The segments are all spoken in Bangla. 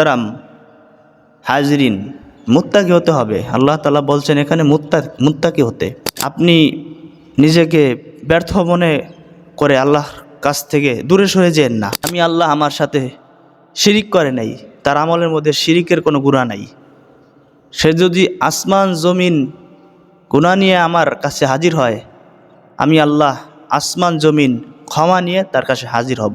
মহতারাম হাজরিন, মুত্তাকি হতে হবে। আল্লাহ তালা বলছেন, এখানে মুত্তা মুত্তাকি হতে। আপনি নিজেকে ব্যর্থ মনে করে আল্লাহর কাছ থেকে দূরে সরে যেন না। আমি আল্লাহ আমার সাথে শিরিক করে নাই, তার আমলের মধ্যে শিরিকের কোনো গুণা নাই। সে যদি আসমান, জমিন গুণা নিয়ে আমার কাছে হাজির হয়, আমি আল্লাহ আসমান, জমিন ক্ষমা নিয়ে তার কাছে হাজির হব।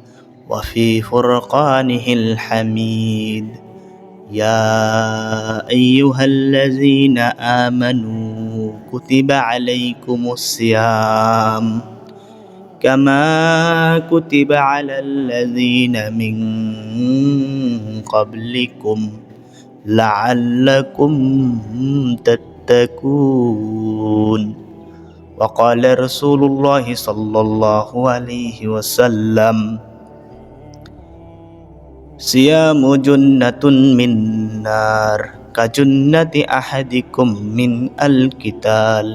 وفي فرقانه الحميد. يا أيها الذين آمنوا كتب عليكم الصيام كما كتب على الذين من قبلكم لعلكم تتقون. وقال رسول الله صلى الله عليه وسلم সিয়াম জুন্নাতুন মিন নার কাজুন্নাতি আহাদিকুম মিন আল কিতাল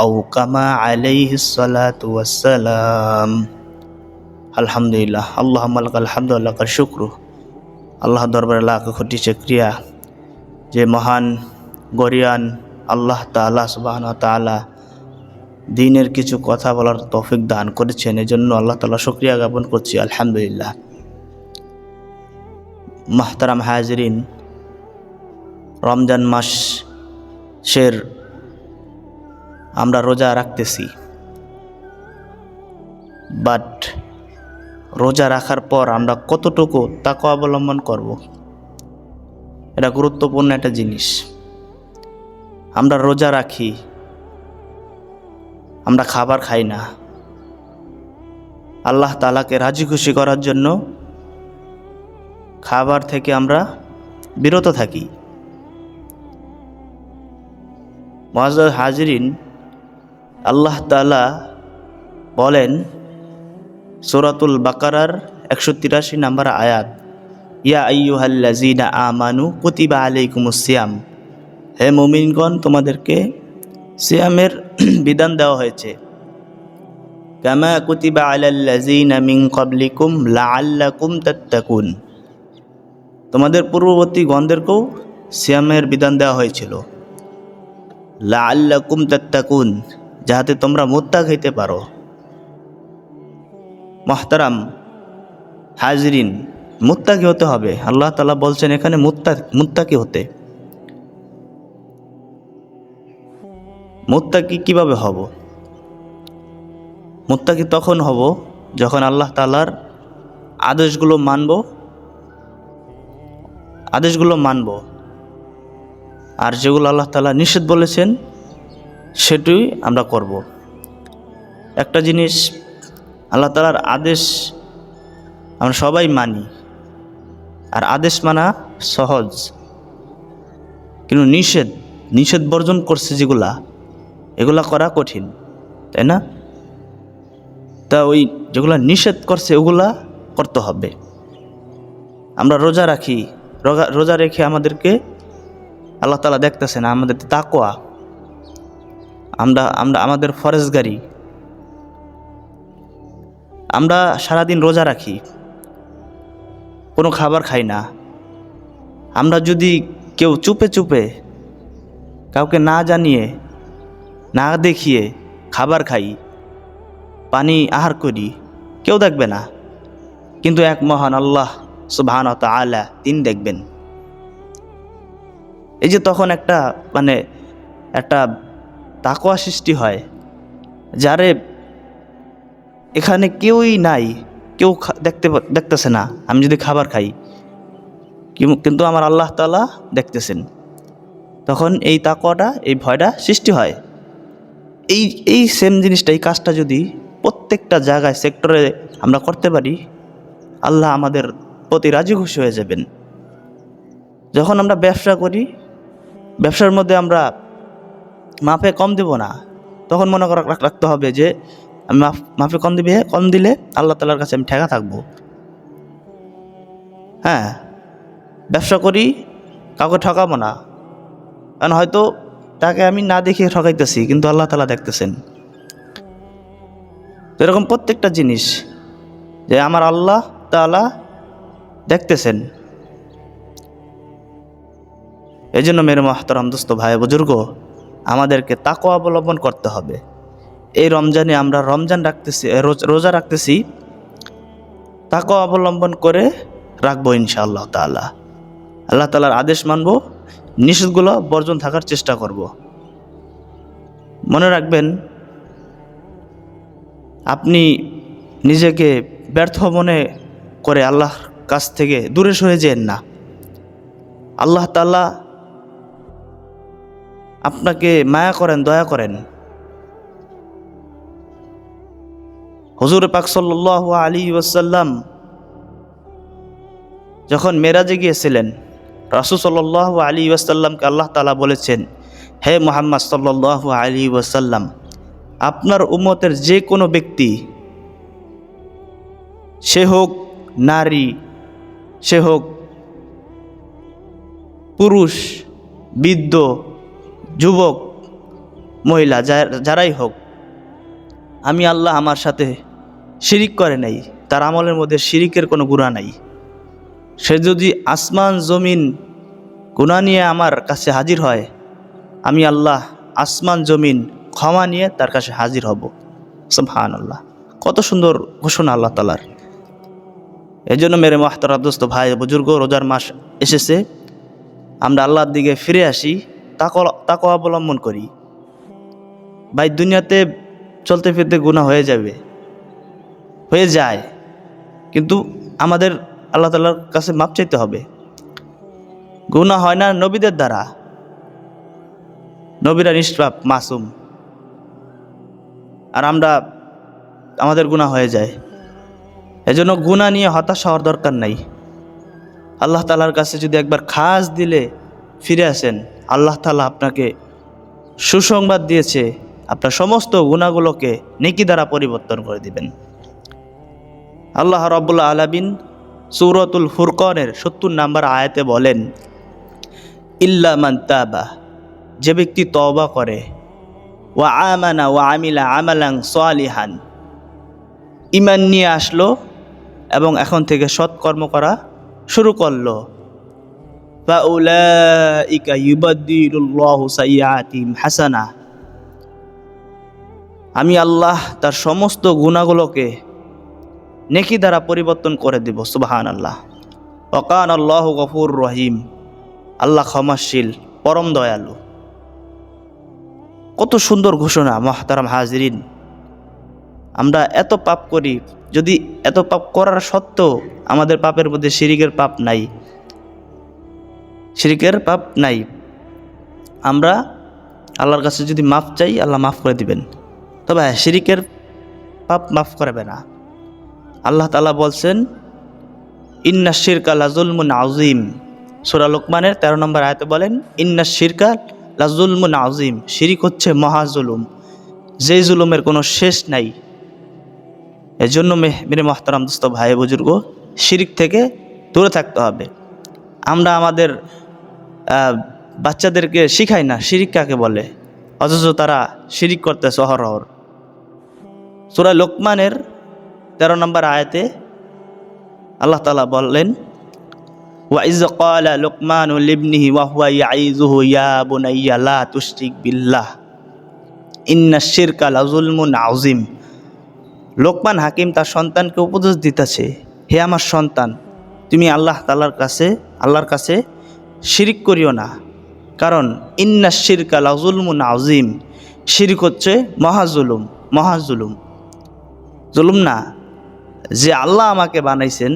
আও কামা আলাইহি সালাতু ওয়াসসালাম। আলহামদুলিল্লাহ, আল্লাহ মালক আলহামদুল্লাহ কার শুক্র। আল্লাহ দরবার লাখ কোটি চক্রিয়া যে মহান, গরিয়ান আল্লাহ তালা সুবাহন তালা দিনের কিছু কথা বলার তৌফিক দান করেছেন, এজন্য আল্লাহ তালা শুক্রিয়া জ্ঞাপন করছি, আলহামদুলিল্লাহ। মাহতারাম হাজরিন, রমজান মাস শের আমরা রোজা রাখতেছি। বাট রোজা রাখার পর আমরা কতটুকু তাকে অবলম্বন করব? এটা গুরুত্বপূর্ণ একটা জিনিস। আমরা রোজা রাখি, আমরা খাবার খাই না। আল্লাহ তালাকে রাজি খুশি করার জন্য খাবার থেকে আমরা বিরত থাকি। মহাজ হাজরিন আল্লাহ তালা বলেন, সুরাতুল বাকারার একশো তিরাশি নাম্বার আয়াত, ইয়া আইয়ুহাল্লাজিনা আমানু কুতিবা আলাইকুমুস সিয়াম। হে মুমিনগণ, তোমাদেরকে সিয়ামের বিধান দেওয়া হয়েছে। কামা কুতিবা আলাল্লাজিনা মিন ক্বাবলিকুম লাআল্লাকুম তাত্তাকুন। তোমাদের পূর্ববর্তী গণদেরকেও সিয়ামের বিধান দেওয়া হয়েছিল। লাআল্লাকুম তাত্তাকুন, যাহাতে তোমরা মুত্তাক হইতে পারো। মহতারাম, হাজরিন মুত্তাকি হতে হবে? আল্লাহ তালা বলছেন এখানে মুত্তা মুত্তাকি হতে? মুত্তাকি কীভাবে হব? মুত্তাকি তখন হব যখন আল্লাহ তালার আদেশগুলো মানব? আদেশগুলো মানব। আর যেগুলো আল্লাহ তালা নিষেধ বলেছেন সেটাই আমরা করব। একটা জিনিস, আল্লাহ তালার আদেশ আমরা সবাই মানি। আর আদেশ মানা সহজ। কিন্তু নিষেধ নিষেধ বর্জন করছে যেগুলা, এগুলা করা কঠিন, তাই না? তা ওই যেগুলা নিষেধ করছে, ওগুলা করতে হবে। আমরা রোজা রাখি রোজা রেখে আমাদেরকে আল্লাহ তালা দেখতেছে না আমাদের তাকোয়া আমরা আমরা আমাদের ফরেজগারি আমরা সারাদিন রোজা রাখি, কোনো খাবার খাই না। আমরা যদি কেউ চুপে চুপে কাউকে না জানিয়ে, না দেখিয়ে খাবার খাই, পানি আহার করি, কেউ দেখবে না। কিন্তু এক মহান আল্লাহ সুবাহান আলা তিনি দেখবেন। এই যে তখন একটা মানে একটা তাকোয়া সৃষ্টি হয়, যারে এখানে কেউই নাই, কেউ দেখতে দেখতেছে না, আমি যদি খাবার খাই কিন্তু আমার আল্লাহ তালা দেখতেছেন। তখন এই তাকোয়াটা এই ভয়টা সৃষ্টি হয়। এই এই সেম জিনিসটা, এই কাজটা যদি প্রত্যেকটা জায়গায় সেক্টরে আমরা করতে পারি, আল্লাহ আমাদের প্রতি রাজি খুশি হয়ে যাবেন। যখন আমরা ব্যবসা করি, ব্যবসার মধ্যে আমরা মাপে কম দেব না, তখন মনে করা রাখ- রাখতে হবে যে, আমি মাফ মাপে কম দিবে, কম দিলে আল্লাহ তালার কাছে আমি ঠেকা থাকব। হ্যাঁ ব্যবসা করি, কাউকে ঠকাবো না। কারণ হয়তো তাকে আমি না দেখে ঠকাইতেছি, কিন্তু আল্লাহ তালা দেখতেছেন। এরকম প্রত্যেকটা জিনিস যে আমার আল্লাহ তালা দেখতেছেন? এই জন্য মেরে মহতরম দোস্ত ভাই বুজুর্গ, আমাদেরকে তাকো অবলম্বন করতে হবে। এই রমজানে আমরা রমজান রাখতেছি রোজ- রাখতেছি। তাকো অবলম্বন করে রাখব ইনশাআল্লাহ তাআলা। আল্লাহ তালার আদেশ মানব, নিষেধগুলো বর্জন থাকার চেষ্টা করব। মনে রাখবেন, আপনি নিজেকে ব্যর্থ মনে করে আল্লাহর কাছ থেকে দূরে সরে যেন না। আল্লাহ তাল্লাহ আপনাকে মায়া করেন, দয়া করেন। হজুর পাক সাল্লাহ আলী ওয়াসাল্লাম যখন মেরাজে গিয়েছিলেন রাসু সাল্লাহ আলী ওয়াসাল্লামকে আল্লাহ তালা বলেছেন, হে মোহাম্মদ সাল্লাহ আলী ওয়াসাল্লাম, আপনার উম্মতের যে কোনো ব্যক্তি, সে হোক নারী সে হোক পুরুষ, বৃদ্ধ, যুবক, মহিলা যারাই হোক, আমি আল্লাহ আমার সাথে শিরিক করে নাই, তার আমলের মধ্যে শিরিকের কোনো গুণা নাই। সে যদি আসমান, জমিন গুণা নিয়ে আমার কাছে হাজির হয়, আমি আল্লাহ আসমান, জমিন ক্ষমা নিয়ে তার কাছে হাজির হব। সুবহান আল্লাহ কত সুন্দর ঘোষণা আল্লাহ তালার এই জন্য মেরে মাহতারা দোস্ত ভাই, বুজুর্গ, রোজার মাস এসেছে। আমরা আল্লাহর দিকে ফিরে আসি তাকে তাকে অবলম্বন করি। ভাই, দুনিয়াতে চলতে ফিরতে গুণা হয়ে যাবে, হয়ে যায়। কিন্তু আমাদের আল্লাহ তালার কাছে মাপ চাইতে হবে। গুণা হয় না নবীদের দ্বারা। নবীরা নিষ্পাপ, মাসুম। আর আমরা, আমাদের গুণা হয়ে যায়। এজন্য গুণা নিয়ে হতাশ হওয়ার দরকার নাই। আল্লাহ তালার কাছে যদি একবার খাস দিলে ফিরে আসেন, আল্লাহ তালা আপনাকে সুসংবাদ দিয়েছে, আপনার সমস্ত গুণাগুলোকে নেকি দ্বারা পরিবর্তন করে দিবেন। আল্লাহ রব্বুল্লা আলাবিন সুরতুল ফুরকনের সত্তর নাম্বার আয়াতে বলেন, ইল্লা মান তাবা, যে ব্যক্তি তওবা করে, ওয়া আমানা ওয়া আমিলা আমালাং সোয়ালিহান ইমান নিয়ে আসলো এবং এখন থেকে সৎকর্ম করা শুরু করল। হাসানা। আমি আল্লাহ তার সমস্ত গুণাগুলোকে নেকি দ্বারা পরিবর্তন করে দিব সুবাহান আল্লাহ অকান আল্লাহ গফুর রহিম। আল্লাহ ক্ষমাশীল, পরম দয়ালু। কত সুন্দর ঘোষণা, মহতারাম হাজরিন। আমরা এত পাপ করি, যদি এত পাপ করার সত্ত্বেও আমাদের পাপের মধ্যে শিরিকের পাপ নাই। শিরিকের পাপ নাই। আমরা আল্লাহর কাছে যদি মাফ চাই, আল্লাহ মাফ করে দিবেন। তবে হ্যাঁ শিরিকের পাপ মাফ করবে না। আল্লাহ তালা বলছেন, ইন্না শিরকা লাজুলমুন আজিম সুরা লোকমানের তেরো নম্বর আয়তে বলেন, ইন্না শিরকা লাজুলমুন আজিম শিরিক হচ্ছে মহাজুলুম যে জুলুমের কোনো শেষ নাই। এজন্য মেরে মহতারাম দোস্ত ভাই বুজুর্গ শিরিক থেকে দূরে থাকতে হবে। আমরা আমাদের বাচ্চাদেরকে শিখাই না, শিরিক কাকে বলে? অথচ তারা শিরিক করতে শহর সুরা লোকমানের তেরো নম্বর আয়াতে আল্লাহ তালা বললেন ওয়াইজ ক্বালা লুকমানু লিবনিহি ওয়া হুয়া ইয়াইযুহু ইয়া বুনাইয়া লা তুশরিক বিল্লাহ ইন্না শিরকা লাযুলমুন আযীম। লোকমান হাকিম তার সন্তানকে উপদেশ দিতেছে, হে আমার সন্তান, তুমি আল্লাহ তালার কাছে, আল্লাহর কাছে শিরিক করিও না। কারণ ইন্না শিরকা লাজুলমুন আজিম শিরিক হচ্ছে মহাজুলুম মহাজুলুম জুলুম। না, যে আল্লাহ আমাকে বানাইছেন,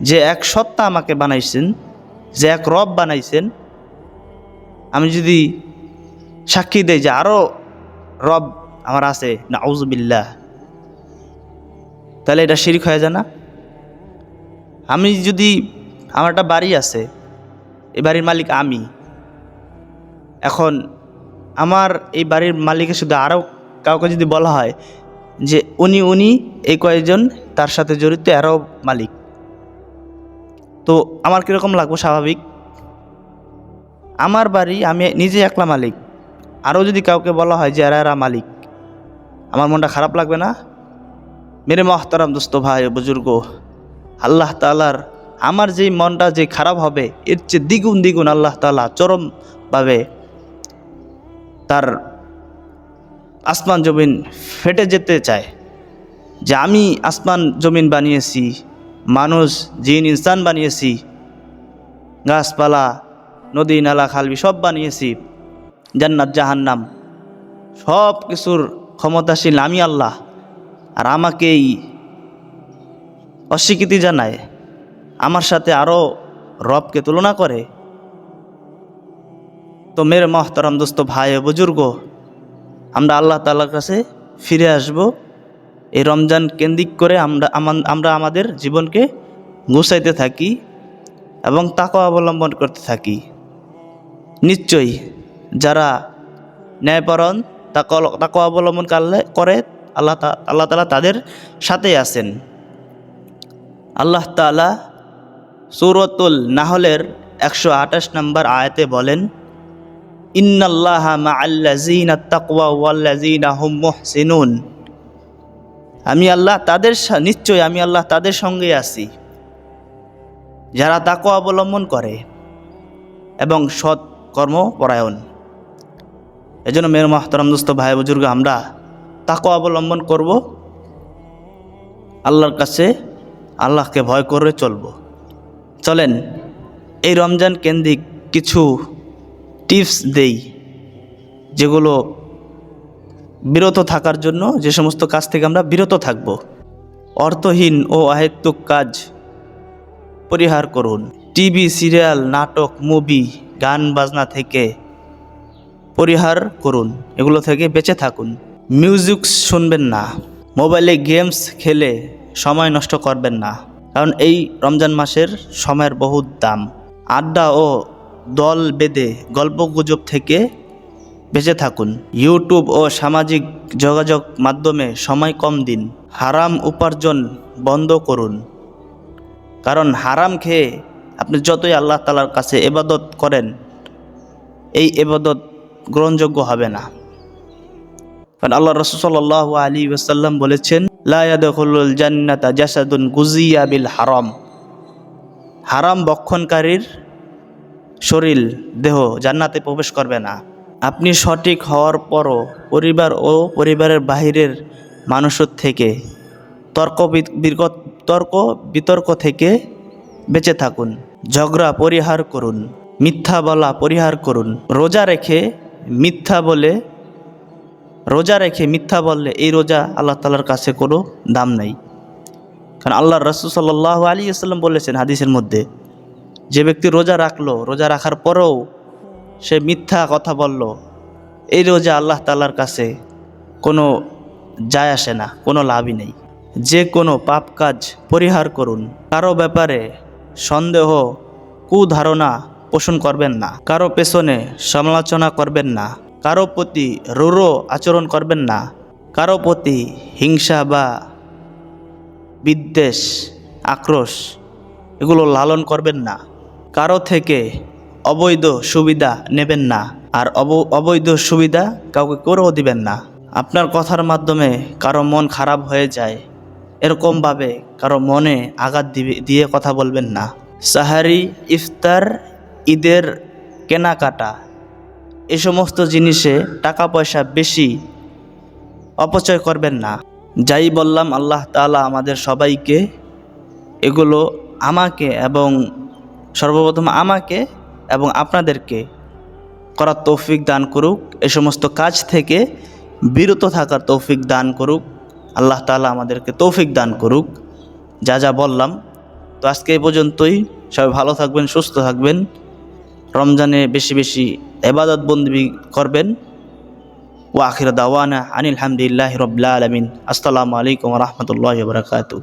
যে এক সত্তা আমাকে বানাইছেন, যে এক রব বানাইছেন, আমি যদি সাক্ষী দেই যে আরও রব আমার আছে না আউজবিল্লাহ তাহলে এটা শিরিক হয়ে যায় না? আমি যদি, আমার একটা বাড়ি আছে এই বাড়ির মালিক আমি। এখন, আমার এই বাড়ির মালিকের শুধু আরও কাউকে যদি বলা হয়, যে উনি উনি, এই কয়েকজন তার সাথে জড়িত আরও মালিক। তো আমার কীরকম লাগবো স্বাভাবিক? আমার বাড়ি, আমি নিজে একলা মালিক। আরও যদি কাউকে বলা হয় যে এরা এরা মালিক। আমার মনটা খারাপ লাগবে না? মেরে মহতারাম দোস্ত ভাই বুজুর্গ, আল্লাহ তালার আমার যেই মনটা যে খারাপ হবে, এর চেয়ে দ্বিগুণ দ্বিগুণ আল্লাহ তালা চরমভাবে তার আসমান জমিন ফেটে যেতে চায়। যে আমি আসমান জমিন বানিয়েছি, মানুষ, জিন, ইনসান বানিয়েছি, গাছপালা, নদী, নালা খালবি সব বানিয়েছি, জান্নাত, জাহান্নাম সব কিছুর ক্ষমতাশীল আমি আল্লাহ, আর আমাকেই অস্বীকৃতি জানায়, আমার সাথে আরও রবকে তুলনা করে। তো মেরে মহতরম দোস্ত ভাই বুজুর্গ, আমরা আল্লাহ তালার কাছে ফিরে আসব। এই রমজান কেন্দ্রিক করে আমরা আমরা আমাদের জীবনকে গুছাইতে থাকি এবং তাকে অবলম্বন করতে থাকি। নিশ্চয়ই যারা ন্যায়পরণ তাকে তাকে অবলম্বন করলে করে আল্লাহ আল্লাহ তালা তাদের সাথে আছেন। আল্লাহ তালা সুরতুল নাহলের একশো আঠাশ নম্বর আয়াতে বলেন মুহসিনুন। আমি আল্লাহ তাদের নিশ্চয় আমি আল্লাহ তাদের সঙ্গে আছি। যারা তাকে অবলম্বন করে এবং সৎ কর্ম পরায়ণ এজন্য মেয়ের মহতরম দোস্ত, ভাই বুজুর্গ, আমরা তাকে অবলম্বন করব। আল্লাহর কাছে আল্লাহকে ভয় করে চলব। চলেন, এই রমজান কেন্দ্রিক কিছু টিপস দেই, যেগুলো বিরত থাকার জন্য, যে সমস্ত কাজ থেকে আমরা বিরত থাকব। অর্থহীন ও আহেতুক কাজ পরিহার করুন। টিভি, সিরিয়াল, নাটক, মুভি, গান, বাজনা থেকে পরিহার করুন, এগুলো থেকে বেঁচে থাকুন। মিউজিক শুনবেন না, মোবাইলে গেমস খেলে সময় নষ্ট করবেন না, কারণ এই রমজান মাসের সময়ের বহুত দাম। আড্ডা ও দল বেঁধে গল্প গুজব থেকে বেঁচে থাকুন। ইউটিউব ও সামাজিক যোগাযোগ মাধ্যমে সময় কম দিন, হারাম উপার্জন বন্ধ করুন। কারণ হারাম খেয়ে আপনি যতই আল্লাহ তালার কাছে এবাদত করেন, এই এবাদত গ্রহণযোগ্য হবে না। কারণ আল্লাহ রসুল্লাহ আলী ওসাল্লাম বলেছেন লায়াদুল জান্নাতা জাসাদুন গুজিয়া বিল হারাম। হারাম বক্ষণকারীর শরীর, দেহ জান্নাতে প্রবেশ করবে না। আপনি সঠিক হওয়ার পরও পরিবার ও পরিবারের বাহিরের মানুষের থেকে তর্ক তর্ক বিতর্ক থেকে বেঁচে থাকুন। ঝগড়া পরিহার করুন। মিথ্যা বলা পরিহার করুন। রোজা রেখে মিথ্যা বলে, রোজা রেখে মিথ্যা বললে এই রোজা আল্লাহ তালার কাছে কোনো দাম নেই। কারণ আল্লাহ রসুল সাল্লাহ আলী আসাল্লাম বলেছেন হাদিসের মধ্যে, যে ব্যক্তি রোজা রাখল, রোজা রাখার পরেও সে মিথ্যা কথা বলল, এই রোজা আল্লাহ তালার কাছে কোনো যায় আসে না, কোনো লাভই নেই। যে কোনো পাপ কাজ পরিহার করুন। কারও ব্যাপারে সন্দেহ, কুধারণা পোষণ করবেন না। কারও পেছনে সমালোচনা করবেন না। কারও প্রতি রুরো আচরণ করবেন না। কারও প্রতি হিংসা বা বিদ্বেষ, আক্রোশ এগুলো লালন করবেন না। কারও থেকে অবৈধ সুবিধা নেবেন না আর অব, অবৈধ সুবিধা কাউকে করেও দিবেন না। আপনার কথার মাধ্যমে কারও মন খারাপ হয়ে যায়। এরকমভাবে কারও মনে আঘাত দিয়ে কথা বলবেন না। সাহারি, ইফতার ঈদের কেনাকাটা। এ সমস্ত জিনিসে টাকা পয়সা বেশি অপচয় করবেন না। যাই বললাম, আল্লাহ তাআলা আমাদের সবাইকে এগুলো আমাকে এবং সর্বপ্রথম আমাকে এবং আপনাদেরকে করার তৌফিক দান করুক। এ সমস্ত কাজ থেকে বিরত থাকার তৌফিক দান করুক। আল্লাহ তাআলা আমাদেরকে তৌফিক দান করুক। যা যা বললাম। তো আজকে এই পর্যন্তই। সবাই ভালো থাকবেন, সুস্থ থাকবেন। রমজানে বেশি বেশি এবাদত বন্দী করবেন। ও আখির দাওয়ানা আনিল হামদুলিল্লাহ রবিল্লা আলমিন। আসসালামু আলাইকুম রহমতুল্লাহ বরকাতু